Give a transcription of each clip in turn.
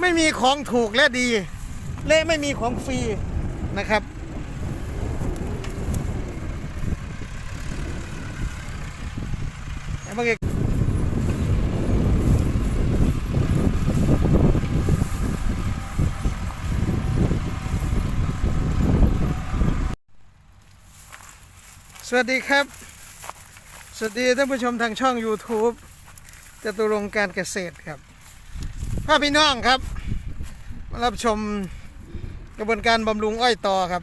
ไม่มีของถูกและดี และไม่มีของฟรีนะครับ เมื่อกี้สวัสดีครับ สวัสดีท่านผู้ชมทางช่อง YouTube จตุรงการเกษตรครับ พ่อพี่น้องครับ มารับชมกระบวนการบำรุงอ้อยต่อครับ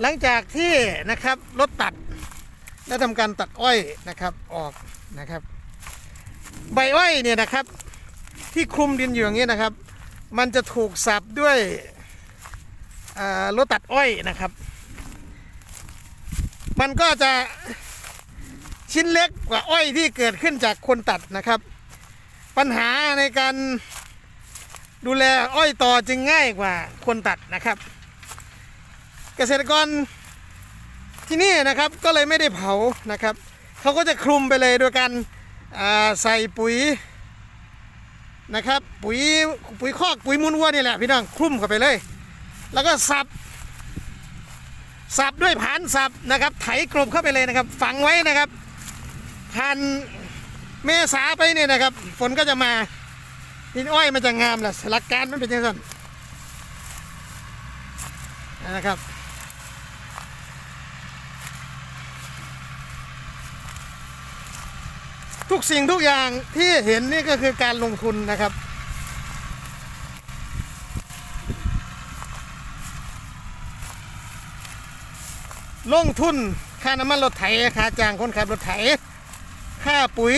หลังจากที่นะครับรถตัดและทำการตัดอ้อยนะครับออกนะครับ ใบอ้อยเนี่ยนะครับ ที่คลุมดินอยู่อย่างนี้นะครับ มันจะถูกสับด้วยรถตัดอ้อยนะครับ มันก็จะชิ้นเล็กกว่าอ้อยที่เกิดขึ้นจากคนตัดนะครับ ปัญหาในการ ดูแลอ้อยต่อจึงง่ายกว่าคนตัดนะครับ เกษตรกรที่นี่นะครับก็เลยไม่ได้เผานะครับเขาก็จะคลุมไปเลยโดยการใส่ปุ๋ยนะครับปุ๋ยปุ๋ยคอกปุ๋ยมูลวัวนี่แหละพี่น้องคลุมเข้าไปเลย แล้วก็สับสับด้วยผานสับนะครับ ไถกลบเข้าไปเลยนะครับ ฝังไว้นะครับผ่านเมษาไปเนี่ยนะครับ ฝนก็จะมา ดินอ้อยมันจะงามแหละหลักการมันเป็นยังไงนะครับทุกสิ่งทุกอย่างที่เห็นนี่ก็คือการลงทุนนะครับ ลงทุนค่าน้ำมันรถไถค่าจ้างคนขับรถไถค่าปุ๋ย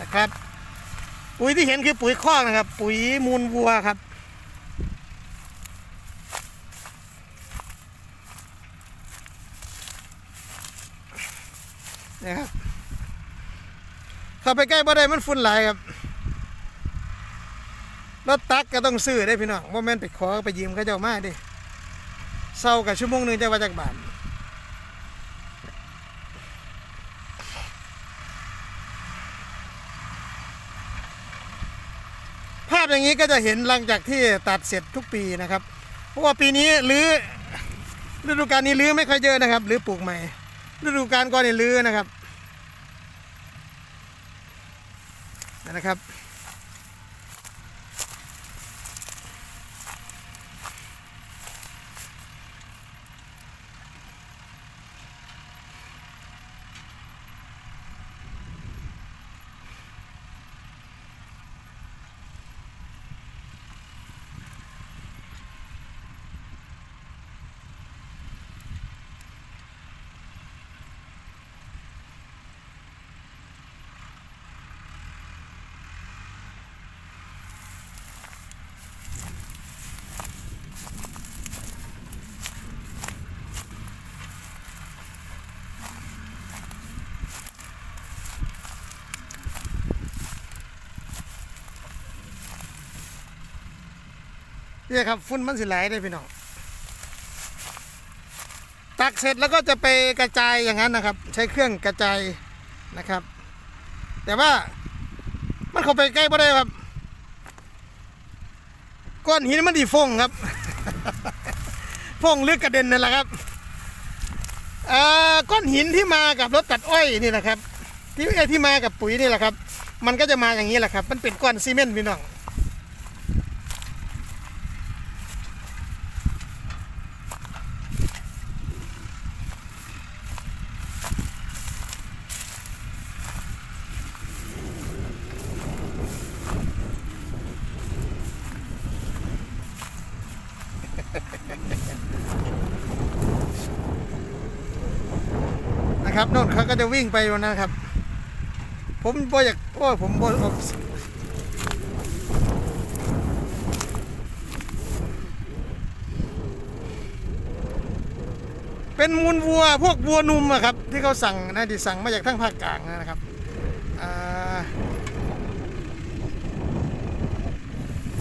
นะครับ ปุ๋ยที่เห็นคือปุ๋ยคอกนะครับ ปุ๋ยมูลวัวครับ นะครับเข้าไปใกล้บ่ได้มันฝุ่นหลายครับรถตักก็ต้องซื้อได้พี่น้องว่าแม่นไปขอไปยืมเขาเจ้ามาดิเศร้ากับชั่วโมงหนึ่งจะว่าจากบาทภาพ อย่างนี้ก็จะเห็นหลังจากที่ตัดเสร็จทุกปีนะครับ เพราะว่าปีนี้รื้อฤดูกาลนี้รื้อไม่ค่อยเยอะนะครับรื้อปลูกใหม่ ฤดูกาลก่อนนี่รื้อนะครับนะครับ นี่ครับฝุ่นมันสิไหลได้พี่น้องตักเสร็จแล้วก็จะไปกระจายอย่างนั้นนะครับ ใช้เครื่องกระจายนะครับ แต่ว่ามันเข้าไปใกล้ไม่ได้ครับก้อนหินมันดีฟงครับฟงลึกกระเด็นนั่นแหละครับก้อนหินที่มากับรถตัดอ้อยนี่แหละครับ ที่เอ้ที่มากับปุ๋ยนี่แหละครับ มันก็จะมาอย่างนี้แหละครับ มันเป็นก้อนซีเมนต์พี่น้อง นะครับโน่นเขาก็จะวิ่งไปวันนะครับ ผมบ่อยากโอ้ผมบ่เอาเป็นมูลวัวพวกวัวนุ่มอะครับ ที่เขาสั่งนะที่สั่งมาจากทั้งภาคกลางนะครับ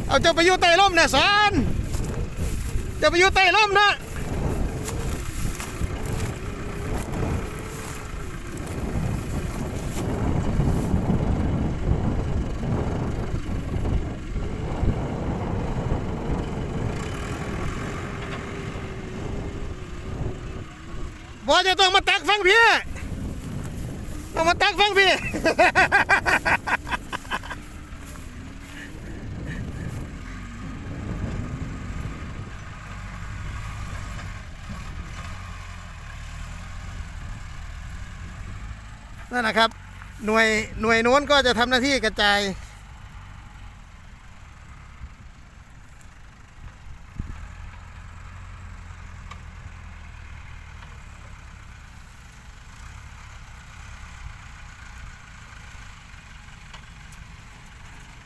เอาเจ้าไปอยู่ใต้ร่มนะสอน จะไปอยู่ใต้ร่มนะบอจะต้องมาตักฟังพี่ต้องมาตักฟังพี่ นั่นนะครับ หน่วยหน่วยโน้นก็จะทำหน้าที่กระจาย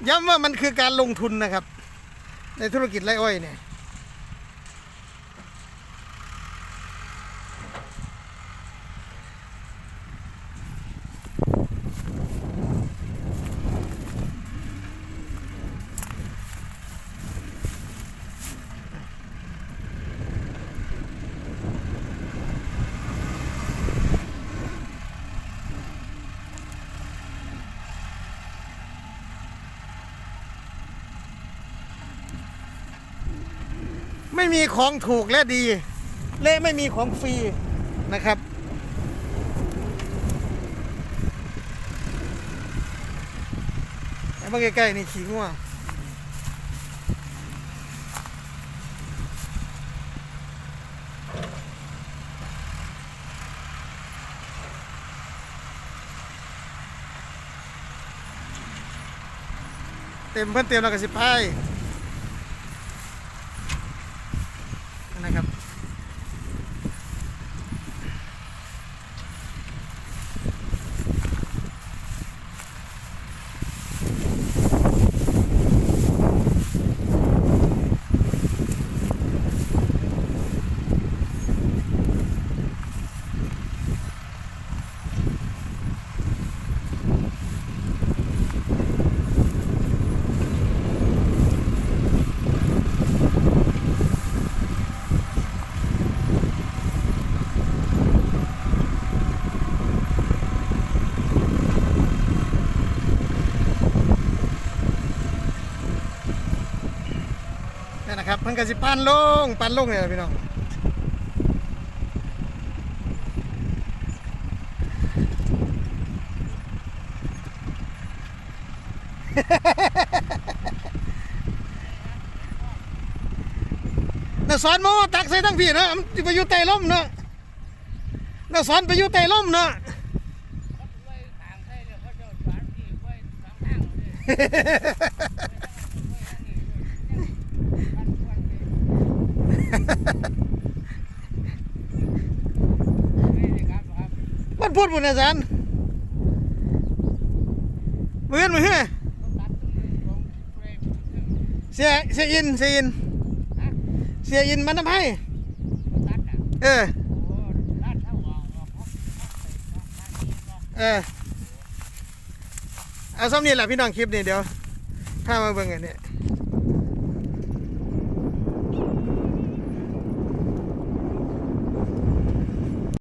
ย้ำว่ามันคือการลงทุนนะครับ ในธุรกิจไรอ้อยเนี่ย ไม่มีของถูกและดี และไม่มีของฟรีนะครับไอ้บ้าใกล้ๆนี่ขี้ง่วงเต็มเพิ่อนเต็มแล้วก็สิพา ครับเพิ่นก็สิปั้นลงปั้นลงเนี่ยพี่น้องน่ะสอนมอตักใส่ทั้งพี่นะมันไปอยู่ใต้ร่มเนาะน่ะสอนไปอยู่ใต้ร่มเนาะ มันพูดบุญอาจารย์มือนมือเฮ้นเสียเสียอินเสียอินเสียอินมันทำให้ตัดอะเออเอเอาพับพับไปสองทางนี้ก็เออเอาซ้ำนี่แหละพี่น้องคลิปนี่เดี๋ยวพามาเบิ่งกันเนี่ย